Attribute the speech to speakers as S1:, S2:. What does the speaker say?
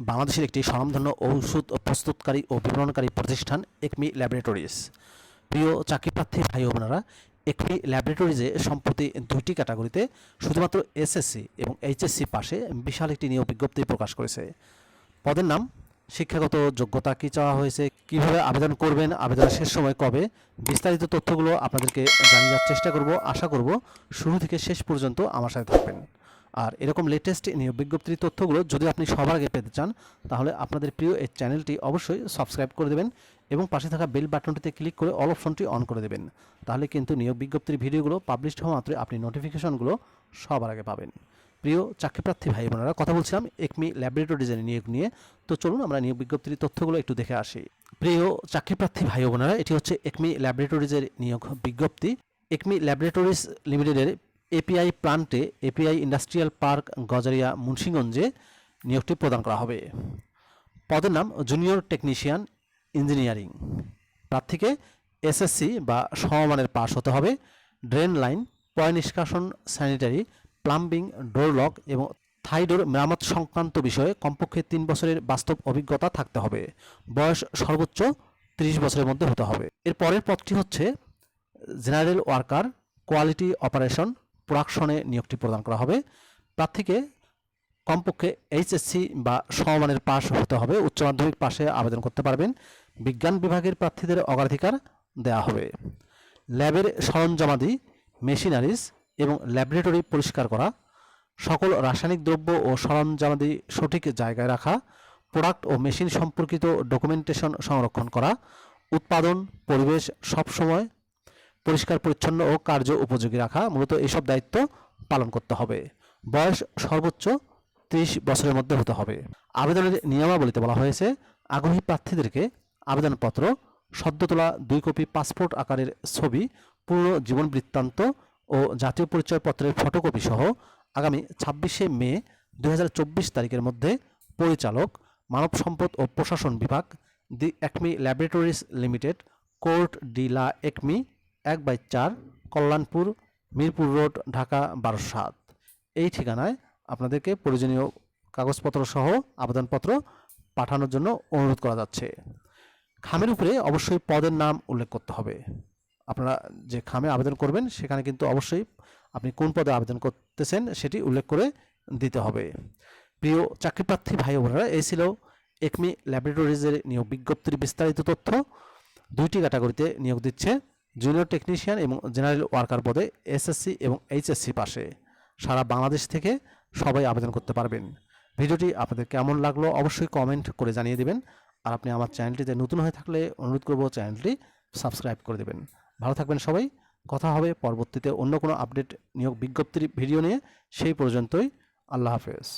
S1: বাংলাদেশের একটি স্বনামধন্য ঔষধ প্রস্তুতকারী ও বিপণনকারী প্রতিষ্ঠান একমি ল্যাবরেটরিজ। প্রিয় চাকরিপ্রার্থী ভাই বোনেরা, একমি ল্যাবরেটরিজে সম্প্রতি দুইটি ক্যাটাগরিতে শুধুমাত্র এসএসসি এবং এইচএসসি পাশে বিশাল একটি নিয়োগ বিজ্ঞপ্তি প্রকাশ করেছে। পদের নাম, শিক্ষাগত যোগ্যতা কী চাওয়া হয়েছে, কীভাবে আবেদন করবেন, আবেদনের শেষ সময় কবে, বিস্তারিত তথ্যগুলো আপনাদেরকে জানিয়ে দেওয়ার চেষ্টা করব। আশা করব শুরু থেকে শেষ পর্যন্ত আমার সাথে থাকবেন। আর এরকম লেটেস্ট নিয়োগ বিজ্ঞপ্তির তথ্যগুলো যদি আপনি সবার আগে পেতে চান, তাহলে আপনাদের প্রিয় এই চ্যানেলটি অবশ্যই সাবস্ক্রাইব করে দেবেন এবং পাশে থাকা বেল বাটনটিতে ক্লিক করে অল অপশনটি অন করে দেবেন। তাহলে কিন্তু নিয়োগ বিজ্ঞপ্তির ভিডিওগুলো পাবলিশড হওয়া মাত্রই আপনি নোটিফিকেশনগুলো সবার আগে পাবেন। প্রিয় চাকরিপ্রার্থী ভাই বোনেরা, কথা বলছিলাম একমি ল্যাবরেটরি ল্যাবরেটরিজের নিয়োগ নিয়ে। তো চলুন আমরা নিয়োগ বিজ্ঞপ্তির তথ্যগুলো একটু দেখে আসি। প্রিয় চাকরিপ্রার্থী ভাই বোনেরা, এটি হচ্ছে একমি ল্যাবরেটরিজের নিয়োগ বিজ্ঞপ্তি। একমি ল্যাবরেটরিজ লিমিটেডের এপিআই প্লান্টে এপিআই ইন্ডাস্ট্রিয়াল পার্ক গজারিয়া মুন্সিগঞ্জে নিয়োগটি প্রদান করা হবে। পদের নাম জুনিয়র টেকনিশিয়ান ইঞ্জিনিয়ারিং প্রার্থীকে এসএসসি বা সমমানের পাস হতে হবে। ড্রেন লাইন পয় নিষ্কাশন স্যানিটারি প্লাম্বিং ডোর লক এবং থাইডোর মেরামত সংক্রান্ত বিষয়ে কমপক্ষে তিন বছরের বাস্তব অভিজ্ঞতা থাকতে হবে। বয়স সর্বোচ্চ তিরিশ বছরের মধ্যে হতে হবে। এর পরের পদটি হচ্ছে জেনারেল ওয়ার্কার কোয়ালিটি অপারেশন প্রোডাকশনে নিয়োগটি প্রদান করা হবে। প্রার্থীকে কমপক্ষে এইচএসসি বা সমমানের পাশ হতে হবে। উচ্চ মাধ্যমিক পাশে আবেদন করতে পারবেন। বিজ্ঞান বিভাগের প্রার্থীদের অগ্রাধিকার দেওয়া হবে। ল্যাবের সরঞ্জামাদি, মেশিনারিজ এবং ল্যাবরেটরি পরিষ্কার করা, সকল রাসায়নিক দ্রব্য ও সরঞ্জামাদি সঠিক জায়গায় রাখা, প্রোডাক্ট ও মেশিন সম্পর্কিত ডকুমেন্টেশন সংরক্ষণ করা, উৎপাদন, পরিবেশ সবসময় পরিষ্কার, পরিচ্ছন্ন ও কার্য উপযোগী রাখা মূলত এইসব দায়িত্ব পালন করতে হবে। বয়স সর্বোচ্চ ত্রিশ বছরের মধ্যে হতে হবে। আবেদনের নিয়মাবলীতে বলা হয়েছে, আগ্রহী প্রার্থীদেরকে আবেদনপত্র সদ্য তোলা দুই কপি পাসপোর্ট আকারের ছবি পূর্ণ জীবন বৃত্তান্ত ও জাতীয় পরিচয়পত্রের ফটোকপি সহ আগামী ছাব্বিশে মে দু হাজার চব্বিশ তারিখের মধ্যে পরিচালক, মানব সম্পদ ও প্রশাসন বিভাগ, the ACME laboratories limited, court de la ACME এক বাই চার, কল্যাণপুর, মিরপুর রোড, ঢাকা বারোশো সাত। এই ঠিকানায় আপনাদেরকে প্রয়োজনীয় কাগজপত্র সহ আবেদনপত্র পাঠানোর জন্য অনুরোধ করা যাচ্ছে। খামের উপরে অবশ্যই পদের নাম উল্লেখ করতে হবে। আপনারা যে খামে আবেদন করবেন, সেখানে কিন্তু অবশ্যই আপনি কোন পদে আবেদন করতেছেন সেটি উল্লেখ করে দিতে হবে। প্রিয় চাকরিপ্রার্থী ভাই বোনেরা, এই ছিল একমি ল্যাবরেটরিজের নিয়োগ বিজ্ঞপ্তির বিস্তারিত তথ্য। দুইটি ক্যাটাগরিতে নিয়োগ দিচ্ছে জুনিয়র টেকনিশিয়ান এবং জেনারেল ওয়ার্কার পদে এসএসসি এবং এইচএসসি পাশে। সারা বাংলাদেশ থেকে সবাই আবেদন করতে পারবেন। ভিডিওটি আপনাদের কেমন লাগল অবশ্যই কমেন্ট করে জানিয়ে দেবেন। আর আপনি আমার চ্যানেলটিতে নতুন হয়ে থাকলে অনুরোধ করব চ্যানেলটি সাবস্ক্রাইব করে দেবেন। ভালো থাকবেন সবাই। কথা হবে পরবর্তীতে অন্য কোনো আপডেট নিয়োগ বিজ্ঞপ্তির ভিডিও নিয়ে। সেই পর্যন্তই আল্লাহ হাফেজ।